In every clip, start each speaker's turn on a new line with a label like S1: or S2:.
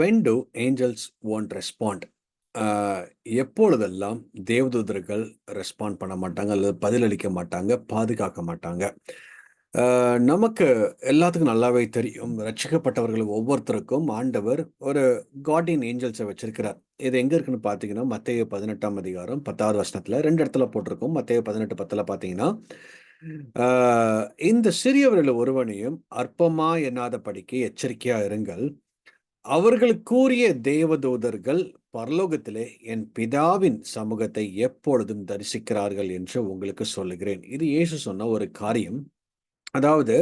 S1: When do angels won't respond எப்பொழுதெல்லாம் தேவதூதர்கள் respond பண்ண மாட்டாங்க? அல்லது பதிலளிக்க மாட்டாங்க? பாதுகாக்க மாட்டாங்க? நமக்கு எல்லாத்துக்கும் நல்லாவே தெரியும். ரட்சிக்கப்பட்டவர்கள் ஒவ்வொருத்தருக்கும் ஆண்டவர் ஒரு கார்டியன் ஏஞ்சல்ஸை வச்சிருக்கிறார். இது எங்கே இருக்குன்னு பார்த்தீங்கன்னா மத்திய பதினெட்டாம் அதிகாரம் பத்தாவது வருஷத்தில் ரெண்டு இடத்துல போட்டிருக்கோம். மத்திய பதினெட்டு பத்தில் பார்த்தீங்கன்னா இந்த சிறியவர்கள் ஒருவனையும் அற்பமா எண்ணாதபடிக்கு எச்சரிக்கையா இருங்கள். அவர்களுக்குரிய தேவதூதர்கள் பரலோகத்திலே என் பிதாவின் சமூகத்தை எப்பொழுதும் தரிசிக்கிறார்கள் என்று உங்களுக்கு சொல்லுகிறேன். இது இயேசு சொன்ன ஒரு காரியம். அதாவது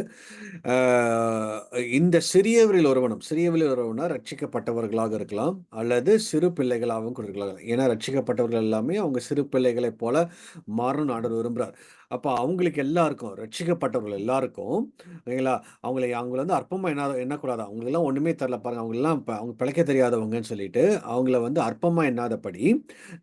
S1: இந்த சிறியவரில் ஒருவனும் சிறியவரில் ஒருவனா ரட்சிக்கப்பட்டவர்களாக இருக்கலாம் அல்லது சிறு பிள்ளைகளாகவும் கூட இருக்கலாம். ஏன்னா ரட்சிக்கப்பட்டவர்கள் எல்லாமே அவங்க சிறு பிள்ளைகளைப் போல மாறணும் ஆண்டவர் விரும்புகிறார். அப்போ அவங்களுக்கு எல்லாருக்கும் ரட்சிக்கப்பட்டவர்கள் எல்லாருக்கும் சரிங்களா? அவங்களை அவங்கள வந்து அற்பமாக என்ன எண்ணக்கூடாது. அவங்களெல்லாம் ஒன்றுமே தரல பாருங்க அவங்களெல்லாம் இப்போ அவங்க பிழைக்க தெரியாதவங்கன்னு சொல்லிட்டு அவங்கள வந்து அற்பமாக எண்ணாதபடி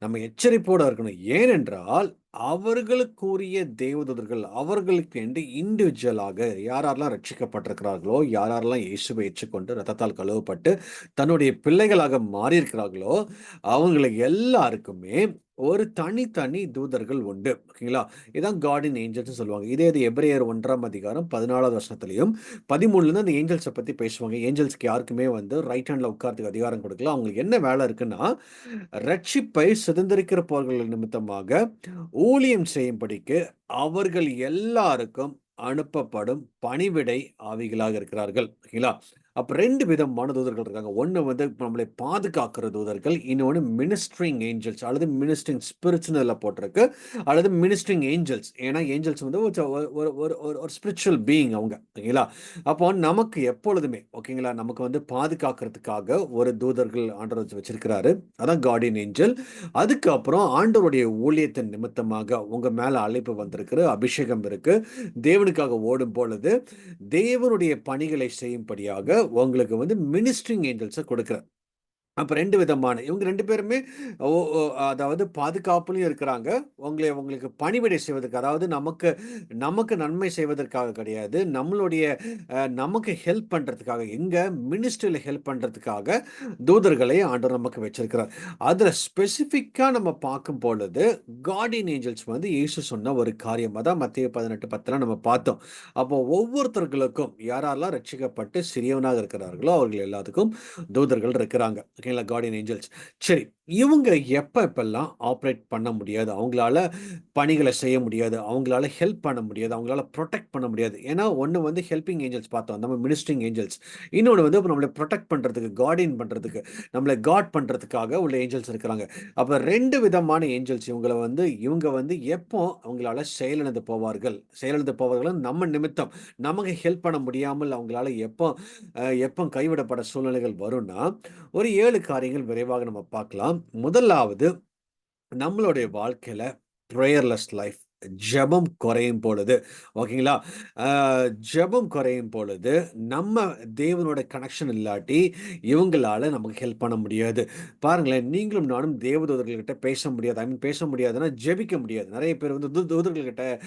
S1: நம்ம எச்சரிப்போட இருக்கணும். ஏனென்றால் அவர்களுக்குரிய தேவதூதர்கள் அவர்களுக்கு என்று இண்டிவிஜுவலாக யாரெல்லாம் ரட்சிக்கப்பட்டிருக்கிறார்களோ யார் யாரெல்லாம் இயேசுவை ஏற்றுக்கொண்டு ரத்தத்தால் கழுவப்பட்டு தன்னுடைய பிள்ளைகளாக மாறியிருக்கிறார்களோ அவங்களுக்கு எல்லாருக்குமே ஒரு தனித்தனி தூதர்கள் உண்டு. ஓகேங்களா? இதான் கார்டின் ஏஞ்சல்ஸ் சொல்லுவாங்க. இதே இது எப்ரேயர் ஒன்றாம் அதிகாரம் பதினாலாவது வருஷத்துலையும் பதிமூணுலேருந்து அந்த ஏஞ்சல்ஸை பற்றி பேசுவாங்க. ஏஞ்சல்ஸ்க்கு யாருக்குமே வந்து ரைட் ஹேண்டில் உட்காரத்துக்கு அதிகாரம் கொடுக்கல. அவங்களுக்கு என்ன வேலை இருக்குன்னா ரட்சிப்பை சுதந்திரிக்கிறப்பவர்கள் நிமித்தமாக ஊழியம் செய்யும்படிக்கு அவர்கள் எல்லாருக்கும் அனுப்பப்படும் பணிவிடை ஆவிகளாக இருக்கிறார்கள். ஓகேங்களா? அப்ப ரெண்டு விதமான தூதர்கள் இருக்காங்க. ஒன்று வந்து நம்மளை பாதுகாக்கிற தூதர்கள் இன்னொன்று மினிஸ்ட்ரிங் ஏஞ்சல்ஸ் அல்லது மினிஸ்ட்ரிங் ஸ்பிரிட்ஸ்னு இதில் போட்டிருக்கு. அல்லது மினிஸ்ட்ரிங் ஏஞ்சல்ஸ் ஏன்னா ஏஞ்சல்ஸ் வந்து ஒரு ஒரு ஒரு ஒரு ஒரு ஸ்பிரிச்சுவல் பீயிங் அவங்க. ஓகேங்களா அப்போ நமக்கு எப்பொழுதுமே ஓகேங்களா நமக்கு வந்து பாதுகாக்கிறதுக்காக ஒரு தூதர்கள் ஆண்டவர் வச்சிருக்கிறாரு. அதான் கார்டியன் ஏஞ்சல் அதுக்கப்புறம் ஆண்டவருடைய ஊழியத்தின் நிமித்தமாக உங்க மேல அழைப்பு வந்திருக்கு அபிஷேகம் இருக்கு. தேவனுக்காக ஓடும் பொழுது தேவனுடைய பணிகளை செய்யும்படியாக உங்களுக்கு வந்து மினிஸ்ட்ரிங் ஏஞ்சல்ஸை கொடுக்குறார் அப்போ ரெண்டு விதமான இவங்க ரெண்டு பேருமே ஓ ஓ, அதாவது பாதுகாப்புலையும் இருக்கிறாங்க. உங்களை உங்களுக்கு பணிவிடை செய்வதற்கு அதாவது நமக்கு நமக்கு நன்மை செய்வதற்காக கிடையாது. நம்மளுடைய நமக்கு ஹெல்ப் பண்ணுறதுக்காக எங்க மினிஸ்ட்ரியில் ஹெல்ப் பண்ணுறதுக்காக தூதர்களை ஆண்டவர் நமக்கு வச்சிருக்கிறார். அதில் ஸ்பெசிஃபிக்காக நம்ம பார்க்கும் பொழுது கார்டியன் ஏஞ்சல்ஸ் வந்து இயேசு சொன்ன ஒரு காரியம். அதான் மத்திய பதினெட்டு பத்தில் நம்ம பார்த்தோம். அப்போ ஒவ்வொருத்தர்களுக்கும் யாரெல்லாம் ரட்சிக்கப்பட்டு சிறியவனாக இருக்கிறார்களோ அவர்கள் எல்லாத்துக்கும் தூதர்கள் இருக்கிறாங்க. ஓகேங்களா? கார்டியன் ஏஞ்சல்ஸ் சரி. இவங்க எப்போ எப்பெல்லாம் ஆப்ரேட் பண்ண முடியாது? அவங்களால பணிகளை செய்ய முடியாது. அவங்களால ஹெல்ப் பண்ண முடியாது. அவங்களால ப்ரொடெக்ட் பண்ண முடியாது. ஏன்னா ஒன்று வந்து ஹெல்பிங் ஏஞ்சல்ஸ் பார்த்தோம். நம்ம மினிஸ்டரிங் ஏஞ்சல்ஸ். இன்னொன்று வந்து இப்போ நம்மளை ப்ரொடெக்ட் பண்ணுறதுக்கு கார்டியன் பண்ணுறதுக்கு நம்மளை காட் பண்ணுறதுக்காக உள்ள ஏஞ்சல்ஸ் இருக்கிறாங்க. அப்போ ரெண்டு விதமான ஏஞ்சல்ஸ் இவங்களை வந்து இவங்க வந்து எப்போ அவங்களால செயலிழந்து போவார்கள்? செயலிழந்து போவார்கள் நம்ம நிமித்தம். நமக்கு ஹெல்ப் பண்ண முடியாமல் அவங்களால எப்போ எப்போ கைவிடப்பட சூழ்நிலைகள் வரும்னா ஒரு ஏழு காரியங்கள் விரைவாக நம்ம பார்க்கலாம். முதலாவது நம்மளுடைய வாழ்க்கையில ப்ரேயர்லெஸ் லைஃப் ஜெபம் குறையும் பொழுது. ஓகேங்களா? ஜபம் ஜெபம் குறையும் பொழுது நம்ம தேவனோட கனெக்ஷன் இல்லாட்டி இவங்களால நமக்கு ஹெல்ப் பண்ண முடியாது. பாருங்களேன் நீங்களும் நானும் தேவதூதர்கள்கிட்ட பேச முடியாது. ஐ மீன் பேச முடியாதுன்னா ஜெபிக்க முடியாது. நிறைய பேர் வந்து தூ- தூதர்கள்கிட்ட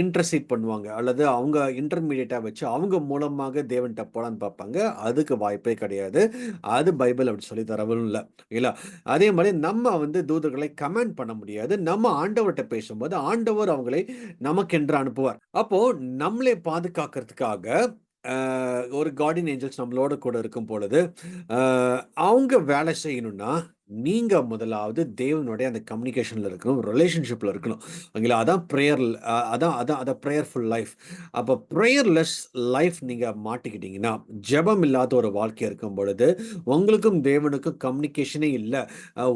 S1: இன்டர்சீட் பண்ணுவாங்க. அல்லது அவங்க இன்டர்மீடியட்டாக வச்சு அவங்க மூலமாக தேவன்கிட்ட போலான்னு பார்ப்பாங்க. அதுக்கு வாய்ப்பே கிடையாது. அது பைபிள் அப்படி சொல்லி தரவும் இல்லை. இல்லை அதே மாதிரி நம்ம வந்து தூதர்களை கமெண்ட் பண்ண முடியாது. நம்ம ஆண்டவர்கிட்ட பேசும்போது ஆண்டவர் அவங்களை நமக்கென்று அனுப்புவார். அப்போ நம்மளை பாதுகாக்கிறதுக்காக ஆஹ், ஒரு கார்டியன் ஏஞ்சல்ஸ் நம்மளோட கூட இருக்கும் பொழுது அவங்க வேலை செய்யணும்னா நீங்க முதலாவது தேவனுடைய அந்த கம்யூனிகேஷன்ல இருக்கணும் ரிலேஷன்ஷிப்ல இருக்கணும். ஓகேங்களா? அதான் ப்ரேயர் அதான் அதான் அதான் ப்ரேயர்ஃபுல் லைஃப் அப்போ ப்ரேயர்லெஸ் லைஃப் நீங்க மாட்டிக்கிட்டீங்கன்னா ஜெபம் இல்லாத ஒரு வாழ்க்கை இருக்கும் பொழுது உங்களுக்கும் தேவனுக்கும் கம்யூனிகேஷனே இல்லை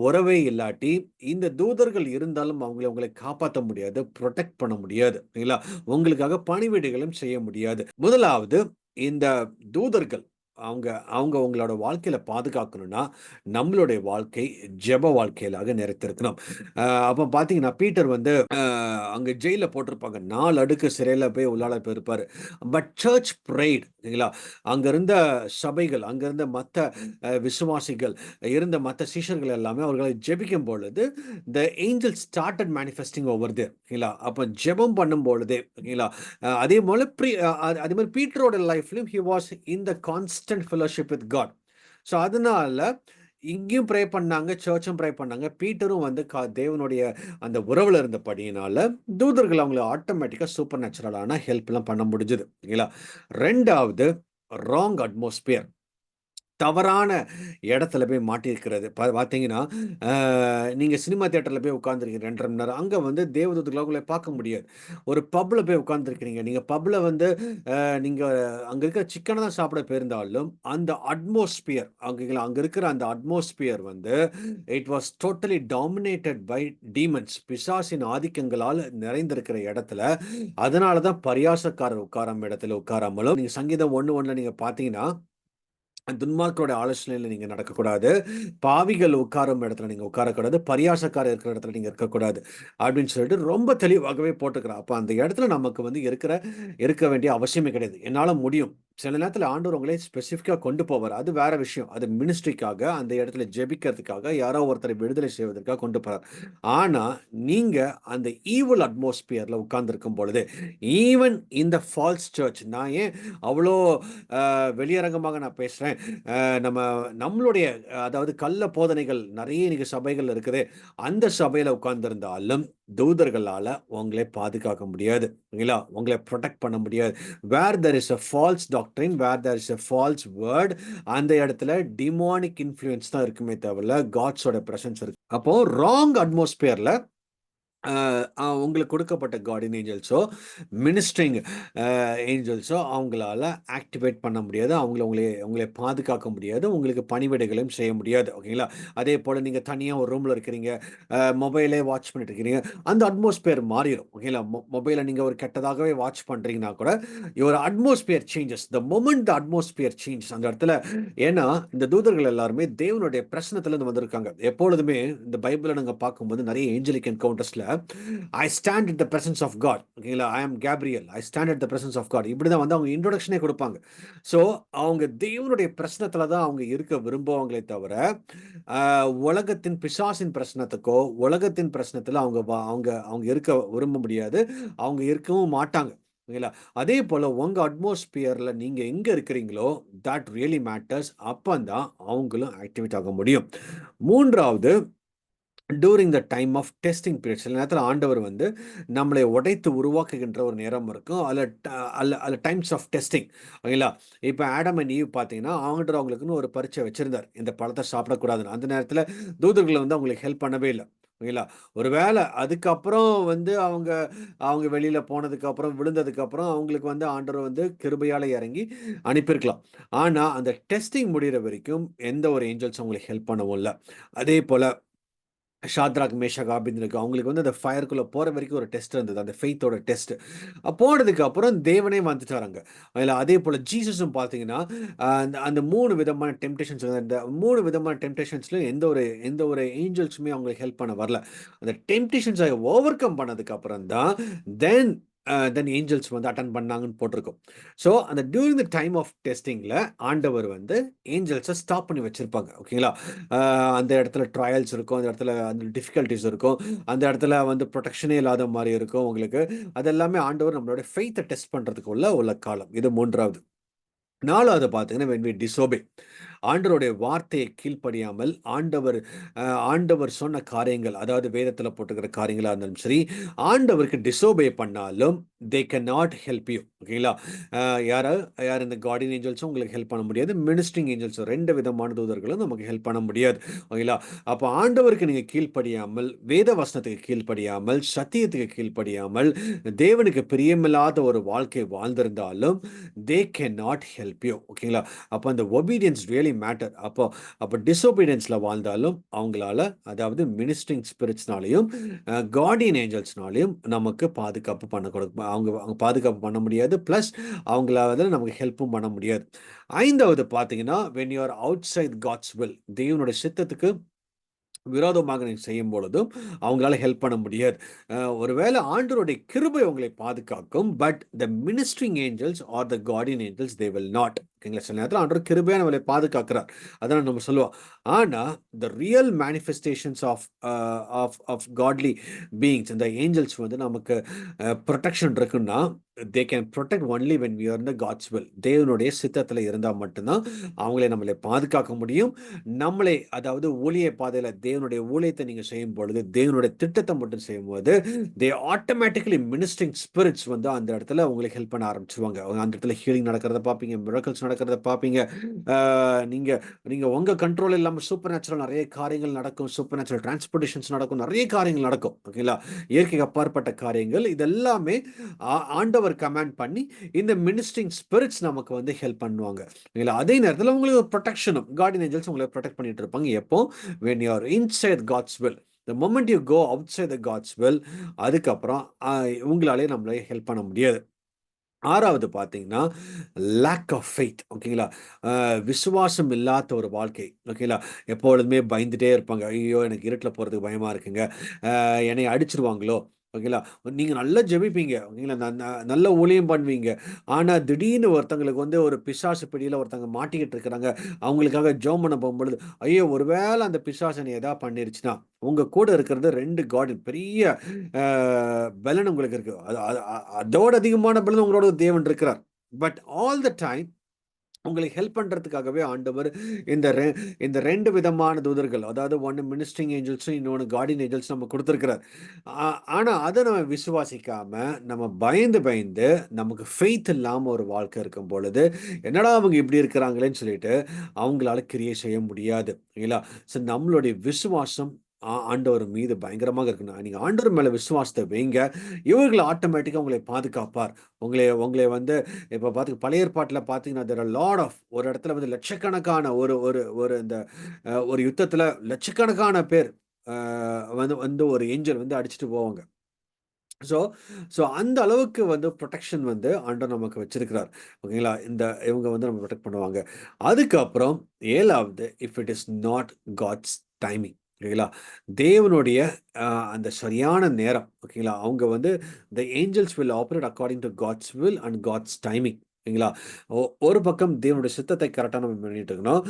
S1: உறவே இல்லாட்டி இந்த தூதர்கள் இருந்தாலும் அவங்களை உங்களை காப்பாற்ற முடியாது ப்ரொடெக்ட் பண்ண முடியாது. ஓகேங்களா? உங்களுக்காக பணிவீடுகளும் செய்ய முடியாது. முதலாவது இந்த தூதர்கள் அவங்க அவங்க உங்களோட வாழ்க்கையில பாதுகாக்கணும்னா நம்மளுடைய வாழ்க்கை ஜெப வாழ்க்கையிலாக நிறைத்திருக்கணும். அஹ் அப்ப பாத்தீங்கன்னா பீட்டர் வந்து அஹ், அங்க ஜெயில போட்டிருப்பாங்க. நாலு அடுக்கு சிறையில போய் உள்ளால போயிருப்பாரு. பட் சர்ச் ப்ரைட் சரிங்களா? அங்க இருந்த சபைகள் அங்க இருந்த மற்ற விசுவாசிகள் இருந்த மற்ற சீஷர்கள் எல்லாமே அவர்களை ஜெபிக்கும் பொழுது the angel started manifesting over there ஓகேங்களா அப்போ ஜெபம் பண்ணும் பொழுதே ஓகேங்களா அதே போல ப்ரீ அதே மாதிரி பீட்டரோட லைஃப்லையும் he was in the constant fellowship with God so அதனால இங்கேயும் ப்ரே பண்ணாங்க சர்ச்சும் ப்ரே பண்ணாங்க. பீட்டரும் வந்து கா தேவனுடைய அந்த உறவில் இருந்தபடியினால தூதர்கள் அவங்கள ஆட்டோமேட்டிக்காக சூப்பர் நேச்சுரலான ஹெல்ப்லாம் பண்ண முடிஞ்சுது. இல்லைங்களா? ரெண்டாவது ராங் அட்மாஸ்பியர் தவறான இடத்துல போய் மாட்டியிருக்கிறது. பா பார்த்தீங்கன்னா நீங்கள் சினிமா தேட்டரில் போய் உட்காந்துருக்கீங்க ரெண்டரை மணி நேரம். அங்கே வந்து தேவதூதர்களை உங்களை பார்க்க முடியாது. ஒரு பப்பில் போய் உட்காந்துருக்கிறீங்க நீங்கள் பப்பில் வந்து நீங்கள் அங்கே இருக்கிற சிக்கனை தான் சாப்பிட போயிருந்தாலும் அந்த அட்மாஸ்பியர் அங்கே அங்கே இருக்கிற அந்த அட்மாஸ்பியர் வந்து it was totally dominated by demons பிசாசின் ஆதிக்கங்களால் நிறைந்திருக்கிற இடத்துல அதனால தான் பரியாசக்காரர் உட்காராம இடத்துல உட்காராமலும் நீங்கள் சங்கீதம் ஒன்று ஒன்றில் நீங்கள் பார்த்தீங்கன்னா துன்மார்க்கோட ஆலோசனையில் நீங்கள் நடக்கக்கூடாது. பாவிகள் உட்காரும் இடத்துல நீங்கள் உட்காரக்கூடாது. பரியாசக்காரர் இருக்கிற இடத்துல நீங்கள் இருக்கக்கூடாது. அப்படின்னு சொல்லிட்டு ரொம்ப தெளிவாகவே போட்டுக்கிறோம் அப்போ அந்த இடத்துல நமக்கு வந்து இருக்கிற இருக்க வேண்டிய அவசியமே கிடையாது. என்னால் முடியும். சில நேரத்தில் ஆண்டவர் உங்களை ஸ்பெசிஃபிக்காக கொண்டு போவார். அது வேற விஷயம். அது மினிஸ்ட்ரிக்காக அந்த இடத்துல ஜெபிக்கிறதுக்காக யாரோ ஒருத்தரை விடுதலை செய்வதற்காக கொண்டு போகிறார் ஆனால் நீங்கள் அந்த ஈவல் அட்மாஸ்பியரில் உட்கார்ந்துருக்கும் பொழுது ஈவன் இந்த ஃபால்ஸ் சர்ச் நான் ஏன் அவ்வளோ வெளியரங்கமாக நான் பேசுகிறேன் நம்ம நம்மளுடைய அதாவது கள்ள போதனைகள் நிறைய இன்னைக்கு சபைகள் இருக்குது. அந்த சபையில் உட்கார்ந்துருந்தாலும் தூதர்களால் உங்களை பாதுகாக்க முடியாது. இல்லைங்களா உங்களை ப்ரொடெக்ட் பண்ண முடியாது. Where there is a false doctrine where there is a false word அந்த இடத்துல டிமானிக் இன்ஃப்ளூயன்ஸ் தான் இருக்குமே தவிர காட்ஸோட ப்ரெசன்ஸ் இருக்கு. அப்போ ராங் அட்மாஸ்பியரில் உங்களுக்கு கொடுக்கப்பட்ட கார்டின் ஏஞ்சல்ஸோ மினிஸ்ட்ரிங் ஏஞ்சல்ஸோ அவங்களால ஆக்டிவேட் பண்ண முடியாது. அவங்கள உங்களை உங்களை பாதுகாக்க முடியாது. உங்களுக்கு பணிவிடைகளையும் செய்ய முடியாது. ஓகேங்களா அதே போல் நீங்கள் தனியாக ஒரு ரூமில் இருக்கிறீங்க. மொபைலே வாட்ச் பண்ணிட்டு இருக்கிறீங்க. அந்த அட்மாஸ்பியர் மாறிடும். ஓகேங்களா மொபைலை நீங்கள் ஒரு கெட்டதாகவே வாட்ச் பண்ணுறீங்கன்னா கூட ஒரு atmosphere changes the moment the atmosphere change அந்த இடத்துல ஏன்னா இந்த தூதர்கள் எல்லாருமே தேவனுடைய பிரச்சனத்துலேருந்து வந்திருக்காங்க. எப்பொழுதுமே இந்த பைபிளை நாங்கள் பார்க்கும்போது நிறைய angelic என்கவுண்டர்ஸில் I stand it the presence of God ஓகேங்களா I am Gabriel I stand it the presence of God இப்படி தான் வந்து அவங்க இன்ட்ரொடக்ஷனே கொடுப்பாங்க. ஸோ அவங்க தேவனுடைய பிரச்சனத்தில் தான் அவங்க இருக்க விரும்புவாங்களே தவிர உலகத்தின் பிசாசின் பிரச்சனத்துக்கோ உலகத்தின் பிரச்சனத்தில் அவங்க அவங்க அவங்க இருக்க விரும்ப முடியாது. அவங்க இருக்கவும் மாட்டாங்க. ஓகேங்களா? அதே போல் உங்கள் அட்மாஸ்பியரில் நீங்கள் எங்கே இருக்கிறீங்களோ தட் ரியலி மேட்டர்ஸ் அப்போ தான் அவங்களும் ஆக்டிவேட் ஆக முடியும். மூன்றாவது during the time of testing period சில நேரத்தில் ஆண்டவர் வந்து நம்மளை உடைத்து உருவாக்குகின்ற ஒரு நேரம் இருக்கும். அதில் அல்ல அதில் டைம்ஸ் ஆஃப் டெஸ்டிங் ஓகேங்களா? இப்போ ஆடம் அண்ட் ஈவ் பார்த்தீங்கன்னா ஆண்டவர் அவங்களுக்குன்னு ஒரு பரிச்சை வச்சுருந்தார். இந்த பழத்தை சாப்பிடக்கூடாதுன்னு. அந்த நேரத்தில் தூதர்களை வந்து அவங்களுக்கு ஹெல்ப் பண்ணவே இல்லை. ஓகேங்களா? ஒரு வேளை அதுக்கப்புறம் வந்து அவங்க அவங்க வெளியில் போனதுக்கப்புறம் விழுந்ததுக்கப்புறம் அவங்களுக்கு வந்து ஆண்டவர் வந்து கிருபையால் இறங்கி அனுப்பியிருக்கலாம். ஆனால் அந்த டெஸ்டிங் முடிகிற வரைக்கும் எந்த ஒரு ஏஞ்சல்ஸ் அவங்களுக்கு ஹெல்ப் பண்ணவும் இல்லை. அதே போல் ஷாத்ராக் மேஷாக் அப்படின்னு அவங்களுக்கு வந்து அந்த ஃபயருக்குள்ளே போகிற வரைக்கும் ஒரு டெஸ்ட் இருந்தது. அந்த ஃபெய்த்தோட டெஸ்ட் போனதுக்கு அப்புறம் தேவனே வந்துட்டாராங்க. அதில் அதே போல் ஜீசஸும் பார்த்தீங்கன்னா அந்த அந்த மூணு விதமான டெம்டேஷன்ஸ் அந்த மூணு விதமான டெம்டேஷன்ஸ்லையும் எந்த ஒரு எந்த ஒரு ஏஞ்சல்ஸுமே அவங்களுக்கு ஹெல்ப் பண்ண வரல. அந்த டெம்டேஷன்ஸை ஓவர் கம் பண்ணதுக்கு அப்புறம் தான் தென் தென் ஏஞ்சல்ஸ் வந்து அட்டன் பண்ணாங்கன்னு போட்டிருக்கோம். ஸோ அந்த டியூரிங் த டைம் ஆஃப் டெஸ்டிங்கில் ஆண்டவர் வந்து ஏஞ்சல்ஸை ஸ்டாப் பண்ணி வச்சுருப்பாங்க ஓகேங்களா அந்த இடத்துல ட்ரையல்ஸ் இருக்கும் அந்த இடத்துல அந்த டிஃபிகல்ட்டிஸ் இருக்கும் அந்த இடத்துல வந்து ப்ரொடெக்ஷனே இல்லாத மாதிரி இருக்கும் உங்களுக்கு. அதெல்லாமே ஆண்டவர் நம்மளோட ஃபெய்த்தை டெஸ்ட் பண்ணுறதுக்குள்ள உள்ள காலம். இது மூன்றாவது. நாலாவது பார்த்தீங்கன்னா வென் வி டிசோபே ஆண்டவருடைய வார்த்தையை கீழ்ப்படியாமல் ஆண்டவர் ஆண்டவர் சொன்ன காரியங்கள் அதாவது வேதத்தில் போட்டுக்கிற காரியங்களாக இருந்தாலும் சரி ஆண்டவருக்கு டிசோபே பண்ணாலும் they can not help you ஓகேங்களா யாரோ யார் இந்த கார்டின் ஏஞ்சல்ஸும் உங்களுக்கு ஹெல்ப் பண்ண முடியாது மினிஸ்ட்ரிங் ஏஞ்சல்ஸும் ரெண்டு விதமான தூதர்களும் நமக்கு ஹெல்ப் பண்ண முடியாது. ஓகேங்களா அப்போ ஆண்டவருக்கு நீங்கள் கீழ்ப்படியாமல் வேத வசனத்துக்கு கீழ்ப்படியாமல் சத்தியத்துக்கு கீழ்ப்படியாமல் தேவனுக்கு பிரியமில்லாத ஒரு வாழ்க்கை வாழ்ந்திருந்தாலும் they can not help you ஓகேங்களா அப்போ அந்த ஒபீடியன்ஸ் ரியலி மேட்டர் அப்போ அப்போ டிஸ்ஒபீடியன்ஸில் வாழ்ந்தாலும் அவங்களால அதாவது மினிஸ்ட்ரிங் ஸ்பிரிட்ஸ்னாலையும் கார்டியன் ஏஞ்சல்ஸ்னாலையும் நமக்கு பாதுகாப்பு பண்ண கொடுக்கும் அவங்க அவங்க பாதுகாப்பு பண்ண முடியாது. ப்ளஸ் அவங்களாவது நமக்கு ஹெல்ப்பும் பண்ண முடியாது. ஐந்தாவது பார்த்தீங்கன்னா when you are outside God's will தெய்வனுடைய சித்தத்துக்கு விரோதமாக செய்யும் பொழுதும் அவங்களால ஹெல்ப் பண்ண முடியாது. ஒருவேளை ஆண்டருடைய கிருபை உங்களை பாதுகாக்கும் but the ministering angels are the guardian angels they will not ஓகேங்களா சில நேரத்தில் ஆண்டவர் கிருபையாக நம்மளை பாதுகாக்கிறார். அதான் நம்ம சொல்லுவோம். ஆனா the real manifestations of of of godly beings இந்த ஏஞ்சல்ஸ் வந்து நமக்கு uh, ப்ரொடெக்ஷன் இருக்குன்னா they can protect only when we are God's will தேவனுடைய சித்தத்தில் இருந்தால் மட்டும்தான் அவங்களே நம்மளை பாதுகாக்க முடியும். நம்மளை அதாவது ஊழிய பாதையில் தேவனுடைய ஊழியத்தை நீங்கள் செய்யும் பொழுது தேவனுடைய திட்டத்தை மட்டும் செய்யும்போது தே ஆட்டோமேட்டிக்கலி மினிஸ்டிங் ஸ்பிரிட்ஸ் வந்து அந்த இடத்துல உங்களுக்கு ஹெல்ப் பண்ண ஆரம்பிச்சுவாங்க அந்த இடத்துல ஹீலிங் நடக்கிறத பார்ப்பீங்க மிரக்கல்ஸ் நடக்கிறத பார்ப்பீங்க. நீங்கள் நீங்கள் உங்கள் கண்ட்ரோல் இல்லாமல் சூப்பர் நேச்சுரல் நிறைய காரியங்கள் நடக்கும். சூப்பர் நேச்சுரல் டிரான்ஸ்போர்டேஷன்ஸ் நடக்கும். நிறைய காரியங்கள் நடக்கும். ஓகேங்களா இயற்கைக்கு அப்பாற்பட்ட காரியங்கள். இதெல்லாமே ஆண்டவர் கமாண்ட் பண்ணி இந்த மினிஸ்டிங் ஸ்பிரிட்ஸ் நமக்கு வந்து ஹெல்ப் பண்ணுவாங்க. ஓகேங்களா அதே நேரத்தில் உங்களுக்கு ஒரு ப்ரொடெக்ஷனும் கார்டன் ஏஞ்சல்ஸ் உங்களை ப்ரொடெக்ட் பண்ணிட்டு இருப்பாங்க. எப்போ? When you are inside God's will the moment you go outside the God's will அதுக்கப்புறம் உங்களாலே நம்மளே ஹெல்ப் பண்ண முடியாது. ஆறாவது பார்த்தீங்கன்னா லேக் ஆஃப் ஃபெய்த் ஓகேங்களா விசுவாசம் இல்லாத ஒரு வாழ்க்கை ஓகேங்களா எப்பொழுதுமே பயந்துட்டே இருப்பாங்க. ஐயோ எனக்கு இருட்டில் போகிறதுக்கு பயமாக இருக்குங்க. என்னை அடிச்சிருவாங்களோ? ஓகேங்களா? நீங்கள் நல்லா ஜெபிப்பீங்க ஓகேங்களா? நல்ல ஊழியம் பண்ணுவீங்க. ஆனால் திடீர்னு ஒருத்தங்களுக்கு வந்து ஒரு பிசாசு பிடியில் ஒருத்தங்க மாட்டிக்கிட்டு இருக்கிறாங்க. அவங்களுக்காக ஜோம் பண்ண போகும்பொழுது ஐயோ ஒருவேளை அந்த பிசாசனை எதாவது பண்ணிருச்சுன்னா உங்கள் கூட இருக்கிறது ரெண்டு கார்டன் பெரிய பலன் உங்களுக்கு இருக்கு. அதோட அதிகமான பலன் உங்களோட தேவன் இருக்கிறார். பட் ஆல் த டைம் உங்களை ஹெல்ப் பண்ணுறதுக்காகவே ஆண்டவர் இந்த ரெ இந்த ரெண்டு விதமான தூதர்கள் அதாவது ஒன்று மினிஸ்டிங் ஏஞ்சல்ஸும் இன்னொன்று கார்டின் ஏஞ்சல்ஸ் நம்ம கொடுத்துருக்கிறார். ஆனால் அதை நம்ம விசுவாசிக்காமல் நம்ம பயந்து பயந்து நமக்கு ஃபெய்த் இல்லாமல் ஒரு வாழ்க்கை இருக்கும் பொழுது என்னடா அவங்க இப்படி இருக்கிறாங்களேன்னு சொல்லிட்டு அவங்களால கிரியே செய்ய முடியாது. இல்லைங்களா ஸோ நம்மளுடைய விசுவாசம் ஆண்டவர் மீது பயங்கரமாக இருக்கணும் நீங்கள் ஆண்டவர் மேலே விசுவாசத்தை வைங்க. இவர்களை ஆட்டோமேட்டிக்காக உங்களை பாதுகாப்பார். உங்களை உங்களை வந்து இப்போ பார்த்து பழைய ஏற்பாட்டில் பார்த்தீங்கன்னா தெர் லாட் ஆஃப் ஒரு இடத்துல வந்து லட்சக்கணக்கான ஒரு ஒரு ஒரு இந்த ஒரு யுத்தத்தில் லட்சக்கணக்கான பேர் வந்து வந்து ஒரு ஏஞ்சல் வந்து அடிச்சுட்டு போவாங்க. ஸோ ஸோ அந்த அளவுக்கு வந்து ப்ரொடெக்ஷன் வந்து ஆண்டர் நமக்கு வச்சிருக்கிறார். ஓகேங்களா? இந்த இவங்க வந்து நம்ம ப்ரொடெக்ட் பண்ணுவாங்க. அதுக்கப்புறம் ஏழாவது if it is not God's timing ஓகேங்களா? தேவனுடைய அந்த சரியான நேரம் ஓகேங்களா? அவங்க வந்து the angels will operate according to God's will and God's timing சரிங்களா ஒரு பக்கம் தேவனுடைய சித்தத்தை கரெக்டாக நம்ம பண்ணிட்டு இருக்கணும்.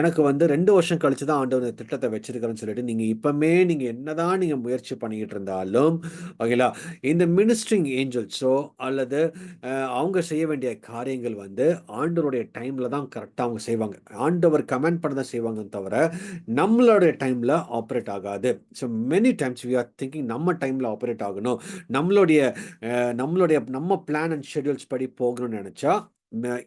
S1: எனக்கு வந்து ரெண்டு வருஷம் கழிச்சு தான் ஆண்டு திட்டத்தை வச்சிருக்கிறேன்னு சொல்லிட்டு நீங்கள் இப்பவுமே நீங்கள் என்னதான் நீங்கள் முயற்சி பண்ணிக்கிட்டு இருந்தாலும் ஓகேங்களா? இந்த மினிஸ்ட்ரிங் ஏஞ்சல்ஸோ அல்லது அவங்க செய்ய வேண்டிய காரியங்கள் வந்து ஆண்டவருடைய டைமில் தான் கரெக்டாக அவங்க செய்வாங்க. ஆண்டவர் கமெண்ட் பண்ண தான் செய்வாங்க தவிர நம்மளுடைய டைமில் ஆப்ரேட் ஆகாது. So many times we are thinking நம்ம டைமில் ஆப்ரேட் ஆகணும். நம்மளுடைய நம்மளுடைய நம்ம பிளான் அண்ட் ஷெடியூல்ஸ் படி போகணும்னு நினச்சா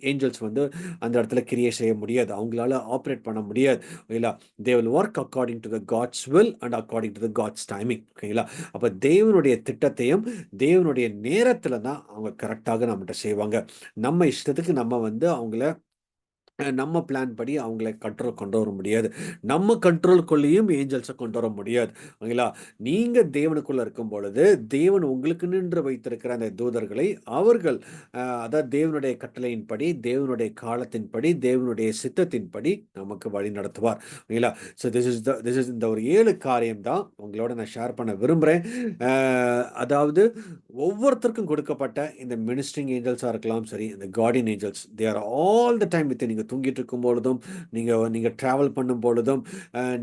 S1: ஏஞ்சல்ஸ் வந்து அந்த இடத்துல கிரியேட் செய்ய முடியாது. அவங்களால ஆப்ரேட் பண்ண முடியாது. ஓகேங்களா? They will work according to the God's will and according to the God's timing ஓகேங்களா? அப்போ தேவனுடைய திட்டத்தையும் தேவனுடைய நேரத்தில் தான் அவங்க கரெக்டாக நம்மகிட்ட செய்வாங்க. நம்ம இஷ்டத்துக்கு நம்ம வந்து அவங்கள நம்ம பிளான் படி அவங்களை கண்ட்ரோல் கொண்டு வர முடியாது. நம்ம கண்ட்ரோல்குள்ளேயும் ஏஞ்சல்ஸை கொண்டு வர முடியாது. ஓகேங்களா? நீங்கள் தேவனுக்குள்ளே இருக்கும் பொழுது தேவன் உங்களுக்கு நின்று வைத்திருக்கிற அந்த தூதர்களை அவர்கள் அதாவது தேவனுடைய கட்டளையின்படி தேவனுடைய காலத்தின்படி தேவனுடைய சித்தத்தின்படி நமக்கு வழி நடத்துவார். ஓகேங்களா? So this is the this is இந்த ஒரு ஏழு காரியம் தான் உங்களோட நான் ஷேர் பண்ண விரும்புகிறேன் அதாவது ஒவ்வொருத்தருக்கும் கொடுக்கப்பட்ட இந்த மினிஸ்ட்ரிங் ஏஞ்சல்ஸாக இருக்கலாம் சரி இந்த guardian angels they are all the time with நீங்கள் தூங்கிட்டு இருக்கும் பொழுதும் நீங்கள் நீங்கள் ட்ராவல் பண்ணும் பொழுதும்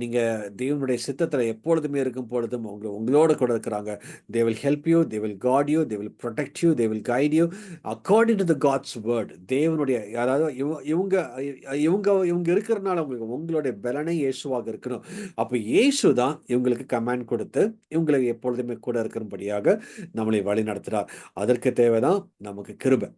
S1: நீங்கள் தேவனுடைய சித்தத்தில் எப்பொழுதுமே இருக்கும் பொழுதும் அவங்க உங்களோட கூட இருக்கிறாங்க. They will help you they will guard you they will protect you they will guide you according to the God's word தேவனுடைய அதாவது இவங்க இவங்க இவங்க இருக்கிறனால உங்களுக்கு உங்களுடைய பலனை இயேசுவாக இருக்கணும். அப்போ இயேசு தான் இவங்களுக்கு கமாண்ட் கொடுத்து இவங்களுக்கு எப்பொழுதுமே கூட இருக்கிறபடியாக நம்மளை வழி நடத்துகிறார் அதற்கு தேவைதான் நமக்கு கிருபை.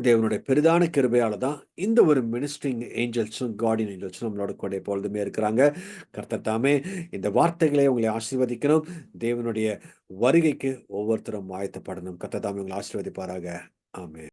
S1: தேவனுடைய பெரிதான கிருபையால தான் இந்த ஒரு மினிஸ்ட்ரிங் ஏஞ்சல்ஸும் கார்டின் ஏஞ்சல்ஸும் நம்மளோட கூட எப்பொழுதுமே இருக்கிறாங்க. கர்த்தர் தாமே இந்த வார்த்தைகளை உங்களை ஆசீர்வதிக்கணும். தேவனுடைய வருகைக்கு ஒவ்வொருத்தரும் ஆயத்தப்படணும். கர்த்தர் தாமே உங்களை ஆசீர்வதிப்பாராக. ஆமே